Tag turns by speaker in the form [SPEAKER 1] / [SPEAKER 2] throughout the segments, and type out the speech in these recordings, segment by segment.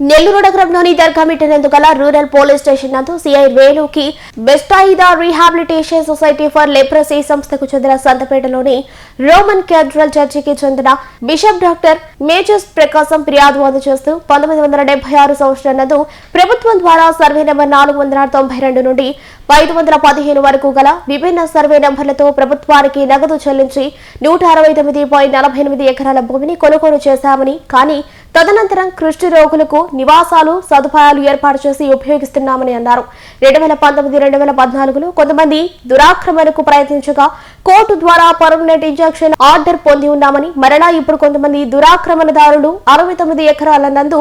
[SPEAKER 1] నెల్లూరు నగరంలోని దర్గామిట్టినందు గల రూరల్ పోలీస్ స్టేషన్ నందు సిఐ వేణుకి బెస్టాయిదా రీహాబిలిటేషన్ సొసైటీ ఫర్ లెప్రసీ సంస్థకు చెందిన సంతపేటలోని రోమన్ కేథడ్రల్ చర్చికి చెందిన బిషప్ డాక్టర్ మేజర్స్ ప్రకాశం ఫిర్యాదు అందజేస్తూ పంతొమ్మిది వందల డెబ్బై ఆరు సంవత్సరం నందు ప్రభుత్వం ద్వారా సర్వే నెంబర్ నాలుగు వందల తొంభై రెండు నుండి ఐదు వందల పదిహేను వరకు గల విభిన్న సర్వే నెంబర్లతో ప్రభుత్వానికి నగదు చెల్లించి నూట అరవై తొమ్మిది పాయింట్ నలభై ఎనిమిది ఎకరాల భూమిని కొనుగోలు చేశామని కానీ తదనంతరం కృష్టి రోగులకు నివాసాలు సదుపాయాలు ఏర్పాటు చేసి ఉపయోగిస్తున్నామని అన్నారు. రెండు వేల పంతొమ్మిది రెండు వేల పద్నాలుగులో కొంతమంది దురాక్రమణకు ప్రయత్నించగా కోర్టు ద్వారా పర్మనెంట్ ఇంజక్షన్ ఆర్డర్ పొంది ఉన్నామని మరలా ఇప్పుడు కొంతమంది దురాక్రమణదారులు అరవై తొమ్మిది ఎకరాల నందు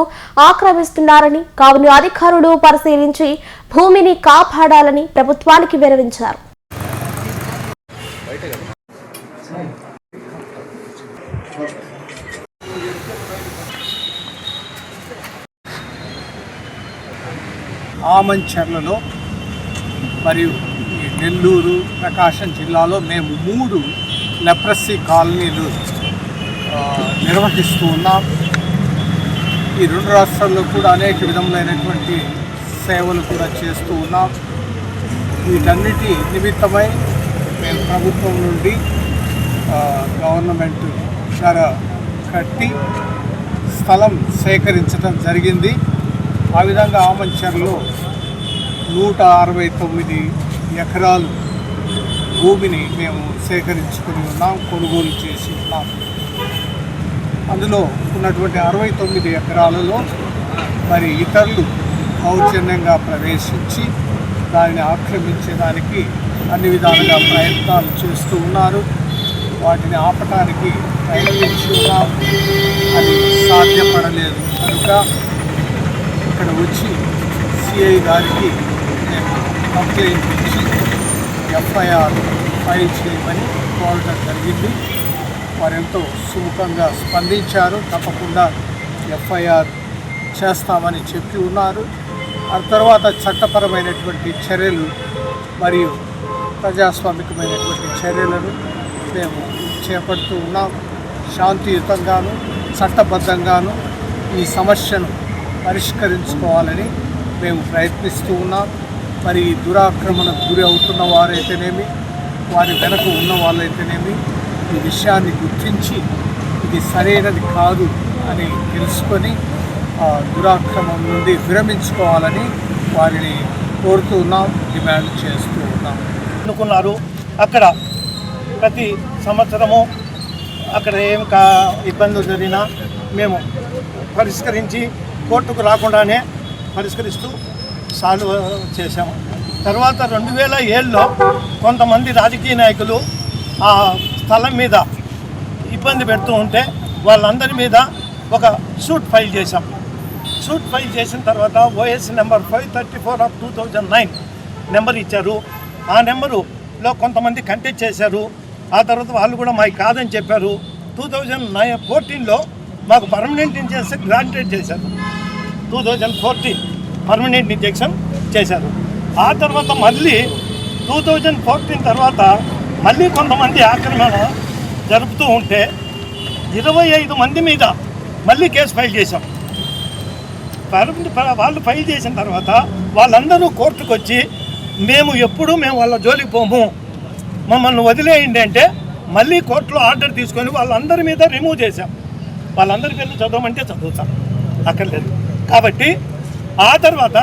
[SPEAKER 1] ఆక్రమిస్తున్నారని కావున అధికారులు పరిశీలించి భూమిని కాపాడాలని ప్రభుత్వానికి విరవించారు
[SPEAKER 2] ఆమంచర్లలో మరియు నెల్లూరు ప్రకాశం జిల్లాలో మేము మూడు లెప్రసీ కాలనీలు నిర్వహిస్తూ ఉన్నాం. ఈ రెండు రాష్ట్రాల్లో కూడా అనేక విధములైనటువంటి సేవలు కూడా చేస్తూ ఉన్నాం. వీటన్నిటి నిమిత్తమై మేము ప్రభుత్వం నుండి గవర్నమెంట్ ధర కట్టి స్థలం సేకరించడం జరిగింది. ఆ విధంగా ఆమంచర్లో నూట అరవై తొమ్మిది ఎకరాలు భూమిని మేము సేకరించుకుని ఉన్నాం కొనుగోలు చేసి ఉన్నాం. అందులో ఉన్నటువంటి అరవై తొమ్మిది ఎకరాలలో మరి ఇతరులు దౌర్జన్యంగా ప్రవేశించి దానిని ఆక్రమించడానికి అన్ని విధాలుగా ప్రయత్నాలు చేస్తూ ఉన్నారు. వాటిని ఆపటానికి ప్రయత్నించి ఉన్నాం. అది సాధ్యపడలేదు కనుక ఇక్కడ వచ్చి సిఐ గారికి కంప్లైంట్ ఇచ్చి ఎఫ్ఐఆర్ ఫైల్ చేయమని కోరడం జరిగింది. వారు ఎంతో సుముఖంగా స్పందించారు. తప్పకుండా ఎఫ్ఐఆర్ చేస్తామని చెప్పి ఉన్నారు. ఆ తర్వాత చట్టపరమైనటువంటి చర్యలు మరియు ప్రజాస్వామికమైనటువంటి చర్యలను మేము చేపడుతూ ఉన్నాం. శాంతియుతంగాను చట్టబద్ధంగాను ఈ సమస్యను పరిష్కరించుకోవాలని మేము ప్రయత్నిస్తూ ఉన్నాం. మరి ఈ దురాక్రమణకు గురి అవుతున్న వారైతేనేమి వారి వెనక ఉన్న వాళ్ళైతేనేమి ఈ విషయాన్ని గుర్తించి ఇది సరైనది కాదు అని తెలుసుకొని ఆ దురాక్రమం నుండి విరమించుకోవాలని వారిని కోరుతూ ఉన్నాం డిమాండ్ చేస్తూ ఉన్నాం.
[SPEAKER 3] అనుకున్నారు. అక్కడ ప్రతి సంవత్సరము అక్కడ ఏం కా ఇబ్బందులు జరిగినా మేము పరిష్కరించి కోర్టుకు రాకుండానే పరిష్కరిస్తూ సాల్వ్ చేశాము. తర్వాత రెండు వేల ఏళ్ళలో కొంతమంది రాజకీయ నాయకులు ఆ స్థలం మీద ఇబ్బంది పెడుతూ ఉంటే వాళ్ళందరి మీద ఒక సూట్ ఫైల్ చేశాం. సూట్ ఫైల్ చేసిన తర్వాత OS number five thirty four of two thousand nine number ఇచ్చారు. ఆ నెంబరులో కొంతమంది కంటెక్ట్ చేశారు. ఆ తర్వాత వాళ్ళు కూడా మాకు కాదని చెప్పారు. టూ థౌజండ్ నైన్ ఫోర్టీన్లో మాకు పర్మనెంట్ ఇంజెక్షన్ గ్రాంటెడ్ చేశారు. Two thousand fourteen permanent injunction చేశారు. ఆ తర్వాత మళ్ళీ టూ థౌజండ్ ఫోర్టీన్ తర్వాత మళ్ళీ కొంతమంది ఆక్రమణ జరుపుతూ ఉంటే ఇరవై ఐదు మంది మీద మళ్ళీ కేసు ఫైల్ చేశాం. పర్మనెంట్ వాళ్ళు ఫైల్ చేసిన తర్వాత వాళ్ళందరూ కోర్టుకు వచ్చి మేము ఎప్పుడు మేము వాళ్ళ జోలికి పోము. మమ్మల్ని వదిలేయండి అంటే మళ్ళీ కోర్టులో ఆర్డర్ తీసుకొని వాళ్ళందరి మీద రిమూవ్ చేశాం. వాళ్ళందరి పేర్లు చదవమంటే చదువుతాం. అక్కర్లేదు. కాబట్టి ఆ తర్వాత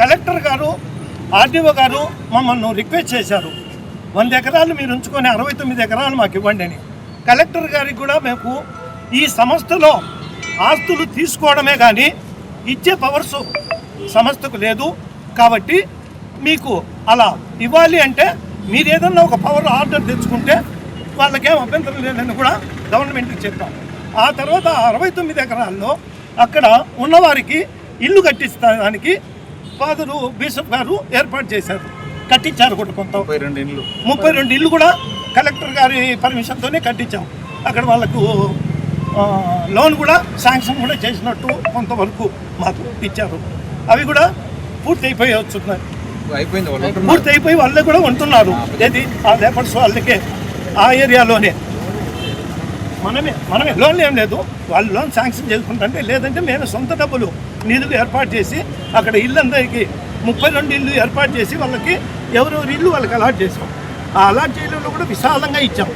[SPEAKER 3] కలెక్టర్ గారు ఆర్డీఓ గారు మమ్మల్ని రిక్వెస్ట్ చేశారు. వంద ఎకరాలు మీరు ఉంచుకొని అరవై తొమ్మిది ఎకరాలు మాకు ఇవ్వండి అని. కలెక్టర్ గారికి కూడా మేము ఈ సంస్థలో ఆస్తులు తీసుకోవడమే కానీ ఇచ్చే పవర్స్ సంస్థకు లేదు. కాబట్టి మీకు అలా ఇవ్వాలి అంటే మీరు ఏదన్నా ఒక పవర్ ఆర్డర్ తెచ్చుకుంటే వాళ్ళకేం అభ్యంతరం లేదని కూడా గవర్నమెంట్కి చెప్పాం. ఆ తర్వాత అరవై తొమ్మిది ఎకరాల్లో అక్కడ ఉన్నవారికి ఇల్లు కట్టించడానికి ఫాదరు బిషప్ గారు ఏర్పాటు చేశారు. కట్టించారు కూడా కొంత.
[SPEAKER 4] ముప్పై రెండు ఇండ్లు
[SPEAKER 3] ముప్పై రెండు ఇల్లు కూడా కలెక్టర్ గారి పర్మిషన్తోనే కట్టించాం. అక్కడ వాళ్ళకు లోన్ కూడా శాంక్షన్ కూడా చేసినట్టు కొంతవరకు మాకు ఇచ్చారు. అవి కూడా పూర్తి అయిపోయి వస్తున్నాయి. పూర్తి అయిపోయి వాళ్ళే కూడా ఉంటున్నారు. ఏది? ఆ లేబర్స్ వాళ్ళకే ఆ ఏరియాలోనే. మనమే మనమే. లోన్లు ఏం లేదు. వాళ్ళు లోన్ శాంక్షన్ చేసుకుంటుంటే లేదంటే మేము సొంత డబ్బులు నిధులు ఏర్పాటు చేసి అక్కడ ఇల్లు ముప్పై రెండు ఇల్లు ఏర్పాటు చేసి వాళ్ళకి ఎవరెవరి ఇల్లు వాళ్ళకి అలాట్ చేసాం. ఆ అలాట్ చేయడంలో కూడా విశాలంగా ఇచ్చాం.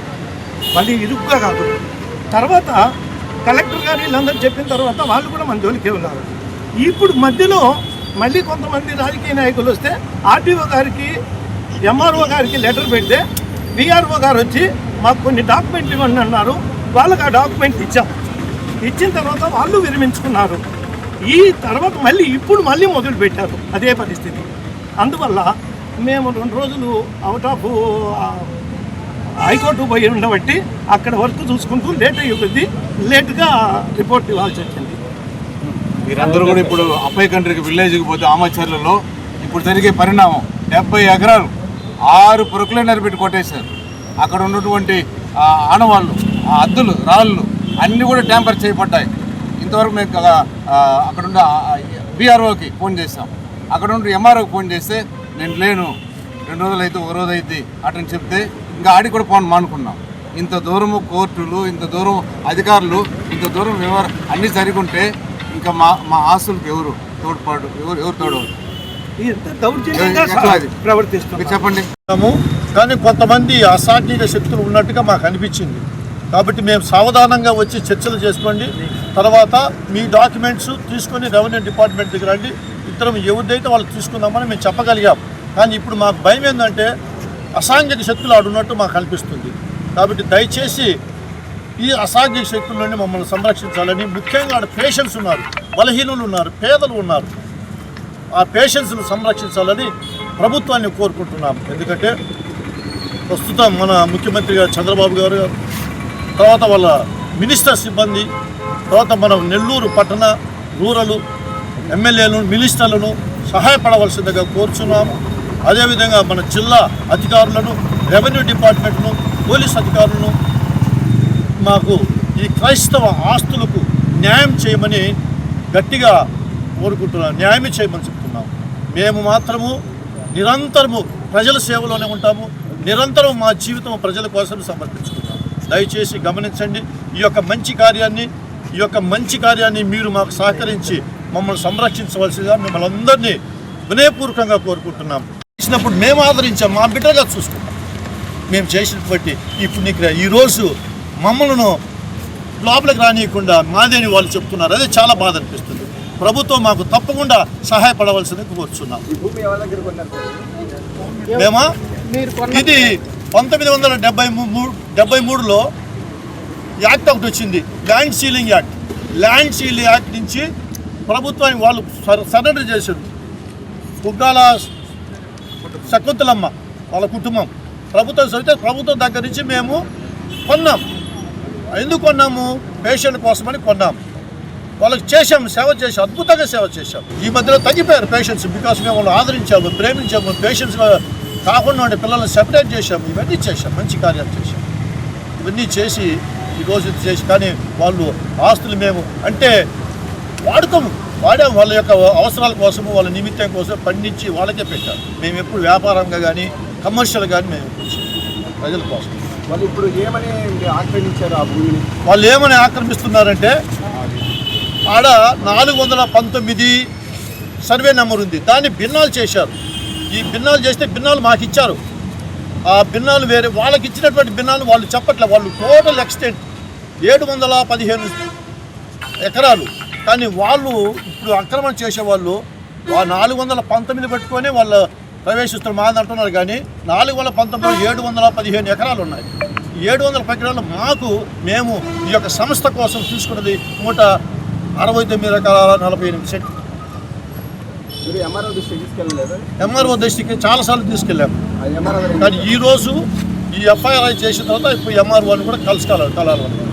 [SPEAKER 3] మళ్ళీ ఇరుగ్గా కాదు. తర్వాత కలెక్టర్ గారు వీళ్ళందరూ చెప్పిన తర్వాత వాళ్ళు కూడా మన జోలికి ఉన్నారు. ఇప్పుడు మధ్యలో మళ్ళీ కొంతమంది రాజకీయ నాయకులు వస్తే ఆర్టీఓ గారికి ఎంఆర్ఓ గారికి లెటర్ పెడితే విఆర్ఓ గారు వచ్చి మాకు కొన్ని డాక్యుమెంట్లు ఇవ్వండి అన్నారు. వాళ్ళకి ఆ డాక్యుమెంట్ ఇచ్చాం. ఇచ్చిన తర్వాత వాళ్ళు విరమించుకున్నారు. ఈ తర్వాత మళ్ళీ ఇప్పుడు మళ్ళీ మొదలు పెట్టారు. అదే పరిస్థితి. అందువల్ల మేము రెండు రోజులు అవుట్ ఆఫ్ హైకోర్టు పోయి ఉండబట్టి అక్కడ వర్క్ చూసుకుంటూ లేట్ అయిపోయింది లేట్గా రిపోర్ట్ ఇవ్వాల్సి వచ్చింది.
[SPEAKER 4] మీరందరూ కూడా ఇప్పుడు అప్పయ్య కంట్రీకి విలేజ్కి పోతే ఆమాచర్లలో ఇప్పుడు జరిగే పరిణామం. డెబ్బై ఎకరాలు ఆరు ప్రొక్లైనర్ పెట్టి కొట్టేశారు. అక్కడ ఉన్నటువంటి ఆడవాళ్ళు. ఆ అద్దులు రాళ్ళు అన్నీ కూడా ట్యాంపర్ చేయబడ్డాయి. ఇంతవరకు మేము ఆ, అక్కడ ఉన్న బీఆర్ఓకి ఫోన్ చేసాం అక్కడ ఉండి ఎంఆర్ఓకి ఫోన్ చేస్తే నేను లేను రెండు రోజులు అయితే ఒక రోజు అయితే అటని చెప్తే ఇంకా ఆడి కూడా ఫోన్ మానుకున్నాం. ఇంత దూరము కోర్టులు ఇంత దూరం అధికారులు ఇంత దూరం వ్యవహారం అన్నీ జరుగుంటే ఇంకా మా మా ఆస్తులకు ఎవరు తోడ్పాటు ఎవరు ఎవరు మీరు చెప్పండి.
[SPEAKER 5] కానీ కొంతమంది అసాంఘిక శక్తులు ఉన్నట్టుగా మాకు అనిపించింది. కాబట్టి మేము సావధానంగా వచ్చి చర్చలు చేసుకోండి. తర్వాత మీ డాక్యుమెంట్స్ తీసుకొని రెవెన్యూ డిపార్ట్మెంట్ దగ్గర రండి. ఇద్దరం ఎవరిదైతే వాళ్ళు తీసుకుందామని మేము చెప్పగలిగాం. కానీ ఇప్పుడు మాకు భయం ఏంటంటే అసాంఘిక శక్తులు ఆడున్నట్టు మాకు అనిపిస్తుంది. కాబట్టి దయచేసి ఈ అసాంఘిక శక్తుల నుండి మమ్మల్ని సంరక్షించాలని ముఖ్యంగా ఆడ పేషెంట్స్ ఉన్నారు బలహీనులు ఉన్నారు పేదలు ఉన్నారు. ఆ పేషెంట్స్ను సంరక్షించాలని ప్రభుత్వాన్ని కోరుకుంటున్నాం. ఎందుకంటే ప్రస్తుతం మన ముఖ్యమంత్రి గారు చంద్రబాబు గారు తర్వాత వాళ్ళ మినిస్టర్ సిబ్బంది తర్వాత మన నెల్లూరు పట్టణ రూరల్ ఎమ్మెల్యేలను మినిస్టర్లను సహాయపడవలసిందిగా కోరుచున్నాము. అదేవిధంగా మన జిల్లా అధికారులను రెవెన్యూ డిపార్ట్మెంట్ను పోలీస్ అధికారులను మాకు ఈ క్రైస్తవ ఆస్తులకు న్యాయం చేయమని గట్టిగా కోరుకుంటున్నాం న్యాయం చేయమని చెప్తున్నాం మేము మాత్రము నిరంతరము ప్రజల సేవలోనే ఉంటాము. నిరంతరం మా జీవితం ప్రజల కోసం సమర్పించుకుంటాం దయచేసి గమనించండి. ఈ యొక్క మంచి కార్యాన్ని ఈ యొక్క మంచి కార్యాన్ని మీరు మాకు సహకరించి మమ్మల్ని సంరక్షించవలసిందిగా మిమ్మల్ని అందరినీ వినయపూర్వకంగా కోరుకుంటున్నాం. చేసినప్పుడు మేము ఆదరించాం మా బిడ్డగా చూసుకుంటాం. మేము చేసినటువంటి ఇప్పుడు నీకు ఈరోజు మమ్మల్ని లోపలికి రానియకుండా మాదేని వాళ్ళు చెప్తున్నారు. అదే చాలా బాధ అనిపిస్తుంది. ప్రభుత్వం మాకు తప్పకుండా సహాయపడవలసింది కోరుచున్నాం. మేమా? ఇది పంతొమ్మిది వందల డెబ్బై మూడు డెబ్బై మూడులో యాక్ట్ ఒకటి వచ్చింది land ceiling act. Land ceiling act నుంచి ప్రభుత్వానికి వాళ్ళు సరెండర్ చేశారు. కుగ్గాల శకుంతలమ్మ వాళ్ళ కుటుంబం. ప్రభుత్వం సరితే ప్రభుత్వం దగ్గర నుంచి మేము కొన్నాం. ఎందుకు కొన్నాము? పేషెంట్ కోసమని కొన్నాం. వాళ్ళకి చేశాం సేవ చేశాం అద్భుతంగా సేవ చేశాం. ఈ మధ్యలో తగ్గిపోయారు పేషెంట్స్ బికాస్ మేము వాళ్ళు ఆదరించాము ప్రేమించాము పేషెంట్స్ కాకుండా ఉండే పిల్లల్ని సెపరేట్ చేశాము ఇవన్నీ చేశాం మంచి కార్యాలు చేశాం. ఇవన్నీ చేసి ఈరోజు చేసి కానీ వాళ్ళు ఆస్తులు మేము అంటే వాడుకోము వాడాము వాళ్ళ యొక్క అవసరాల కోసము వాళ్ళ నిమిత్తం కోసం పండించి వాళ్ళకే పెట్టాం. మేము ఎప్పుడు వ్యాపారంగా కానీ కమర్షియల్ కానీ మేము. ప్రజల కోసం.
[SPEAKER 6] వాళ్ళు ఇప్పుడు ఏమని ఆక్రమించారు ఆ భూమిని?
[SPEAKER 5] వాళ్ళు ఏమని ఆక్రమిస్తున్నారంటే ఆడ నాలుగు వందల పంతొమ్మిది సర్వే నెంబర్ ఉంది. దాన్ని భిన్నాలు చేశారు. ఈ భిన్నాలు చేస్తే భిన్నాలు మాకు ఇచ్చారు ఆ భిన్నాలు వేరే వాళ్ళకి ఇచ్చినటువంటి భిన్నాలు వాళ్ళు చెప్పట్లే. వాళ్ళు టోటల్ ఎక్స్టెంట్ ఏడు వందల పదిహేను ఎకరాలు. కానీ వాళ్ళు ఇప్పుడు ఆక్రమణ చేసేవాళ్ళు ఆ నాలుగు వందల పంతొమ్మిది పెట్టుకొని వాళ్ళు ప్రవేశిస్తున్న మాది అంటున్నారు. కానీ నాలుగు వందల పంతొమ్మిది ఏడు వందల పదిహేను ఎకరాలు ఉన్నాయి. ఏడు వందల ఎకరాలు మాకు మేము ఈ యొక్క సంస్థ కోసం తీసుకున్నది నూట అరవై తొమ్మిది ఎకరాల నలభై ఎనిమిది సెంట్
[SPEAKER 6] మీరు ఎంఆర్ఓ దృష్టికి తీసుకెళ్ళలేదా?
[SPEAKER 5] ఎంఆర్ఓ దృష్టికి చాలాసార్లు తీసుకెళ్ళాము కానీ ఈరోజు ఈ ఎఫ్ఐఆర్ చేసిన తర్వాత ఇప్పుడు ఎంఆర్ఓని కూడా కలుసుకోవాలి కలాలి.